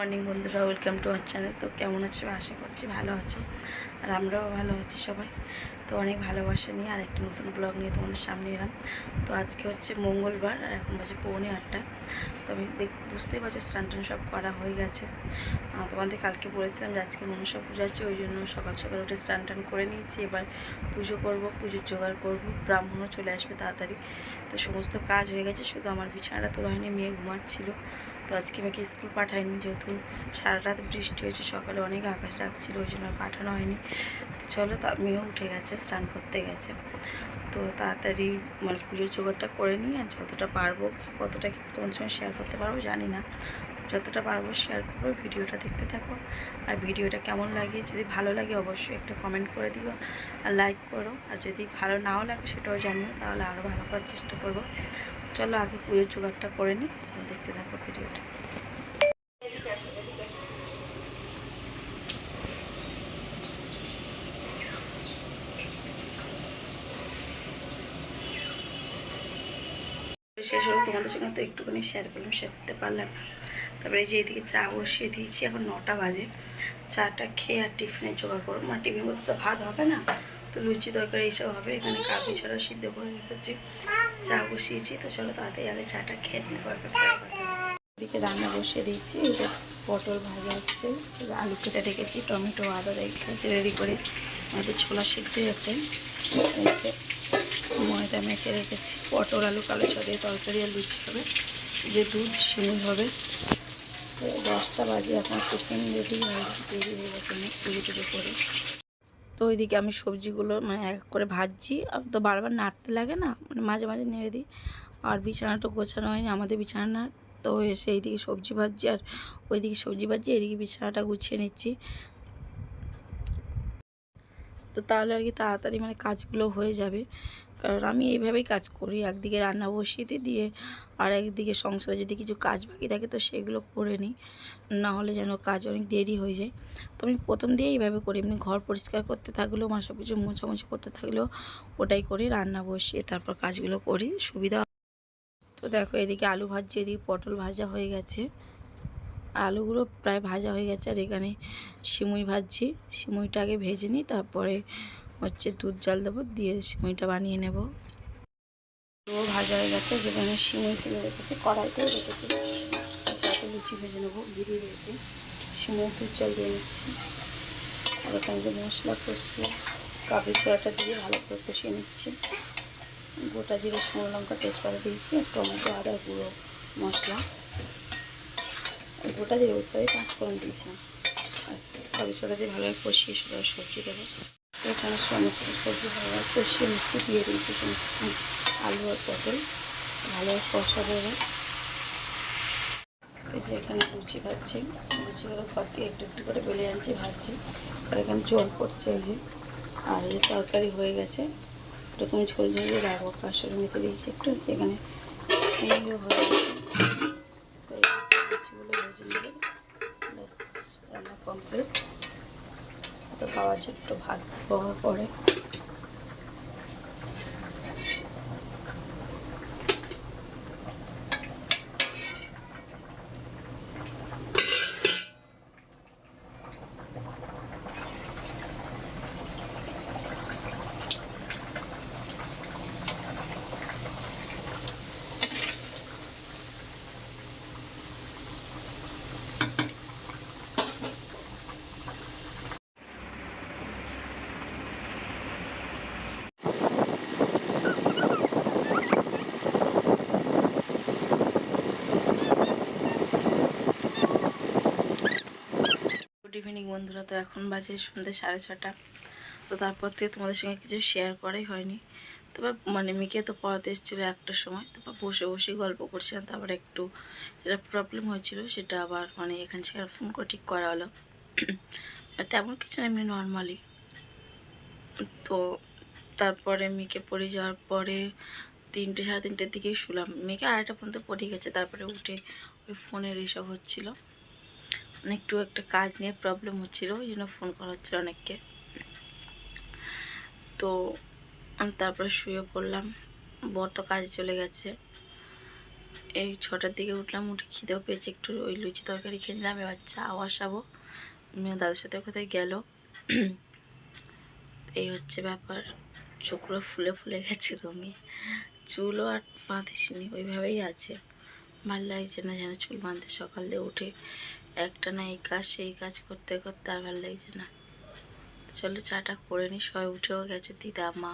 Morning বন্ধুরা welcome to R channel তো কেমন আছো? আশা করছি ভালো আছো। আর আমরাও ভালো আছি সবাই। তো অনেক ভালোবাসা নিয়ে আর একটা নতুন ব্লগ নিয়ে তোমাদের সামনে এলাম। তো আজকে হচ্ছে মঙ্গলবার, আর এখন বাজে পৌনে আটটা। তো আমি দেখ, বুঝতেই পারছ, স্নান টান সব করা হয়ে গেছে। তোমাদের কালকে বলেছিলাম যে আজকে মনসা পুজো আছে, ওই জন্য সকাল সকাল উঠে স্নান টান করে নিয়েছি। এবার পুজো করব, পুজোর জোগাড় করব। ব্রাহ্মণও চলে আসবে তাড়াতাড়ি। তো সমস্ত কাজ হয়ে গেছে, শুধু আমার বিছানাটা তোলা হয়নি, মেয়ে ঘুমাচ্ছিল। তো আজকে মেয়েকে স্কুল পাঠাইনি যেহেতু সারা রাত বৃষ্টি হয়েছে, সকালে অনেক আকাশ ডাকছিল, ওই জন্য পাঠানো হয়নি। তো চলো তা মেয়েও উঠে গেছে, স্নান করতে গেছে। তো তাড়াতাড়ি মানে পুজোর জোগাড়টা করে নিই আর যতটা পারব, কতটা কি তোমার সঙ্গে শেয়ার করতে পারব জানি না। যতটা পারব শেয়ার করব, ভিডিওটা দেখতে থাকো। আর ভিডিওটা কেমন লাগে, যদি ভালো লাগে অবশ্যই একটা কমেন্ট করে দিও। আর লাইক করো, আর যদি ভালো নাও লাগে সেটাও জানিও, তাহলে আরও ভালো করার চেষ্টা করব। চলো আগে পুজোর জোগাড়টা করে নিই দেখতে থাকো ভিডিওটা। শেষ হলো, তোমাদের সঙ্গে তো একটুখানি শেয়ার করলাম শেয়ার করতে পারলাম না। তারপরে যে এদিকে চা বসিয়ে দিয়েছি, এখন নটা বাজে। চাটা খেয়ে আর টিফিনে জোগাড় করব। মানে টিফিন করতে তো ভাত হবে না, তো লুচি তরকারি এইসব হবে। এখানে কাপি ছাড়া সিদ্ধ করে রেখেছি। চা বসিয়েছি, তো চলো তাড়াতাড়ি আগে চাটা খেয়ে নিয়ে পরে এদিকে রান্না বসিয়ে দিয়েছি যে পটল ভাজা হচ্ছে আলু কেটে রেখেছি, টমেটো, আদা রেখেছি রেডি করে। আমাদের ছোলা সিদ্ধ আছে ময়দা মেখে রেখেছি, পটল, আলু, কালো ছড়িয়ে তরকারি আর লুচি হবে। যে দুধ সিমুই হবে। দশটা বাজে, এখন টিফিন রেডি হয়ে রেডি হয়ে গেছে পুজো টুজো করে। তো ওইদিকে আমি সবজিগুলো মানে এক করে ভাজছি। আর তো বারবার নাড়তে লাগে না মানে মাঝে মাঝে নেড়ে দিই। আর বিছানাটা গোছানো হয়নি, আমাদের বিছানা তো সেই এইদিকে সবজি ভাজছি আর ওইদিকে সবজি ভাজছি, এইদিকে বিছানাটা গুছিয়ে নিচ্ছি। তো তাহলে আর কি তাড়াতাড়ি মানে কাজগুলো হয়ে যাবে। কারণ আমি এইভাবেই কাজ করি, একদিকে রান্না বসিয়ে দিই দিয়ে আর একদিকে সংসারে যদি কিছু কাজ বাকি থাকে তো সেগুলো করে নিই, না হলে যেন কাজ অনেক দেরি হয়ে যায়। তো আমি প্রথম দিয়ে এইভাবে করি, এমনি ঘর পরিষ্কার করতে থাকলেও মা সব কিছু মোছামুছি করতে থাকলেও ওটাই করি, রান্না বসিয়ে তারপর কাজগুলো করি, সুবিধা তো দেখো এদিকে আলু ভাজছি, এদিকে পটল ভাজা হয়ে গেছে। আলুগুলো প্রায় ভাজা হয়ে গেছে আর এখানে সিমুই ভাজছি। সিমুইটা আগে ভেজে নিই, তারপরে হচ্ছে দুধ জল দেবো, দিয়ে সিমুইটা বানিয়ে নেব। তো ভাজা হয়ে গেছে, যেখানে সিমুই ফেলে রেখেছি, কড়াইতেও রেখেছি। তাতে লুচি ভেজে নেব, ঘিরে রয়েছে সিমুই দুধ জল দিয়ে নিচ্ছি। আর এখানে যে মশলা কষিয়ে কাবলি ছোড়াটা দিয়ে ভালো করে কষিয়ে নিচ্ছি। গোটা জিরে, শুকনো লঙ্কা, তেজপাতা দিয়েছি আর টমেটো, আদা, গুঁড়ো মশলা। গোটা জিরে বুঝতে পারি পাঁচ ফোড়ন দিয়েছিলাম কাবলি ছোড়া ভালোভাবে কষিয়ে সবজি দেবো। এখানে সমস্ত সবজি ভালোভাবে কষিয়ে নিচ্ছি দিয়ে দিয়েছি সমস্ত। আলু আর পটল ভালোভাবে কষা দেবো। যে এখানে লুচি ভাজছি। লুচিগুলো ঘর দিয়ে একটু একটু করে বেলে আনছি, ভাজছি। আর এখানে জল পড়ছে এই যে। আর এই তরকারি হয়ে গেছে। এরকম ঝোল ঝোল রাখব কাশরে মেতে দিয়েছি। একটু এখানে হয়ে গেছে তো এই যে লুচিগুলো ভেজে নেবে ব্যাস রান্না কমপ্লিট তো যে একটু ভাত ব্যবহার পরে গুড ইভিনিং বন্ধুরা, তো এখন বাজে সন্ধ্যে সাড়ে ছটা। তো তারপর থেকে তোমাদের সঙ্গে কিছু শেয়ার করাই হয়নি। তারপর মানে মেয়েকে তো পড়াতে এসেছিল একটার সময়। তারপর বসে বসে গল্প করছিলাম তারপর একটু এটা প্রবলেম হয়েছিল, সেটা আবার মানে এখান থেকে ফোন করে ঠিক করা হলো। তেমন কিছু না, এমনি নর্মালি তো তারপরে মেয়েকে পড়ে যাওয়ার পরে তিনটে, সাড়ে তিনটের দিকেই শুলাম। মেয়েকে আড়াইটা পর্যন্ত পড়ে গেছে, তারপরে উঠে ওই ফোনের এইসব হচ্ছিল। একটু একটা কাজ নিয়ে প্রবলেম হচ্ছিল ওই জন্য ফোন করা হচ্ছিল অনেককে। তো তারপরে শুয়ে পড়লাম, বর তো কাজে চলে গেছে। এই ছটার দিকে উঠলাম, উঠে খিদেও পেয়েছে, একটু ওই লুচি তরকারি খেয়ে নিলাম, এবার চা মেয়ে দাদার সাথে কোথায় গেল? এই হচ্ছে ব্যাপার, চোখগুলো ফুলে ফুলে গেছে রমি চুলও আর বাঁধিসনি, ওইভাবেই আছে। ভালো লাগছে না যেন চুল বাঁধতে সকাল দিয়ে উঠে একটা না এই কাজ, সেই কাজ করতে করতে আর ভালো লাগছে না। চলো চাটা করে নি, সবাই উঠেও গেছে, দিদা, মা।